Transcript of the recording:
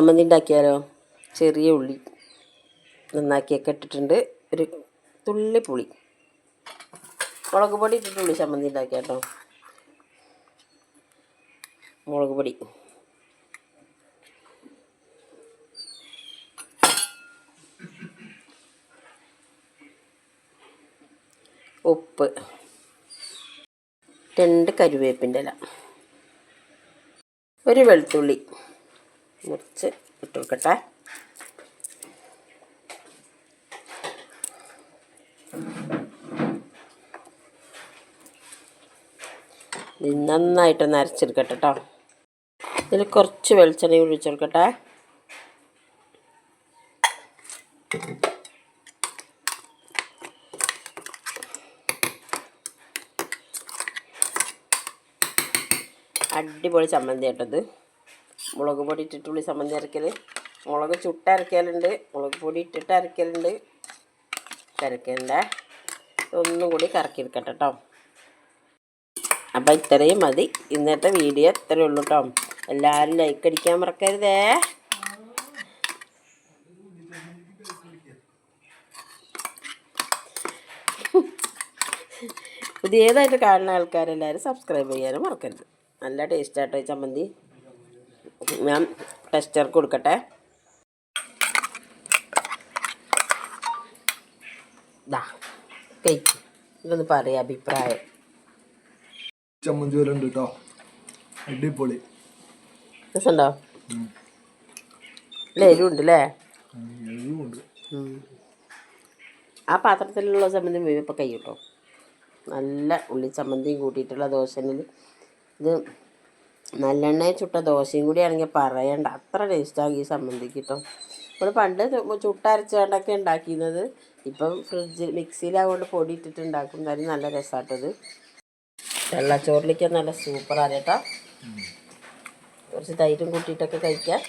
ചമ്മന്തി ഉണ്ടാക്കിയാലോ? ചെറിയ ഉള്ളി നന്നാക്കിയൊക്കെ ഇട്ടിട്ടുണ്ട്. ഒരു തുള്ളി പുളി. മുളക് പൊടി ഇട്ടിട്ടുള്ളി ചമ്മന്തി ഉണ്ടാക്കിയ കേട്ടോ. മുളക് പൊടി. ഉപ്പ്. രണ്ട് കരുവേപ്പിന്റെ ഇല. ഒരു വെളുത്തുള്ളി. മുറിച്ച് ഇട്ട് കൊടുക്കട്ടെ നന്നായിട്ടൊന്ന് അരച്ചെടുക്കട്ടെ കേട്ടോ ഇതിൽ കുറച്ച് വെളിച്ചെണ്ണ ഒഴിച്ച് കൊടുക്കട്ടെ അടിപൊളി ചമ്മന്തി കേട്ടത് മുളക് പൊടി ഇട്ടിട്ടുള്ളി ചമ്മന്തി അരക്കൽ മുളക് ചുട്ട അരക്കലുണ്ട്. മുളക് പൊടി ഇട്ടിട്ട് അരക്കലുണ്ട്. അരക്കലുണ്ട് ഒന്നും കൂടി കറക്കിയെടുക്കട്ടെ കേട്ടോ അപ്പം ഇത്രയും മതി. ഇന്നത്തെ വീഡിയോ ഇത്രയേ ഉള്ളൂ കേട്ടോ എല്ലാവരും ലൈക്ക് അടിക്കാൻ മറക്കരുതേ. പുതിയതായിട്ട് കാണുന്ന ആൾക്കാരെല്ലാവരും സബ്സ്ക്രൈബ് ചെയ്യാനും മറക്കരുത്. നല്ല ടേസ്റ്റ് ആട്ടോ ചമ്മന്തി. ഞാൻ ടെസ്റ്റർ കൊടുക്കട്ടെ. ദാ കഴിക്കും ഇതൊന്ന് പറയാം അഭിപ്രായം. ചമ്മന്തി പോലെ ഉണ്ട് കേട്ടോ അടിപൊളി. രസമുണ്ടോ? അല്ലേ എരിവുണ്ട്. അല്ലേ ആ പാത്രത്തിലുള്ള ചമ്മന്തി മുഴുവൻ കൈ കിട്ടോ. നല്ല ഉള്ളി ചമ്മന്തിയും കൂട്ടിയിട്ടുള്ള ദോശനിൽ ഇത് നല്ലെണ്ണയിൽ ചുട്ട ദോശയും കൂടി ആണെങ്കിൽ പറയണ്ട. അത്ര ടേസ്റ്റാകും ഈ ചമ്മന്തിക്ക് കേട്ടോ നമ്മൾ പണ്ട് ചുട്ടരച്ചുകൊണ്ടൊക്കെ ഉണ്ടാക്കിയിരുന്നത്. ഇപ്പം ഫ്രിഡ്ജ് മിക്സിയിലാകൊണ്ട് പൊടി ഇട്ടിട്ട് ഉണ്ടാക്കും എന്തായാലും നല്ല രസമാട്ടത് വെള്ളച്ചോറിലേക്ക് നല്ല സൂപ്പറാണ് കേട്ടോ കുറച്ച് തൈരും കൂട്ടിയിട്ടൊക്കെ കഴിക്കാം.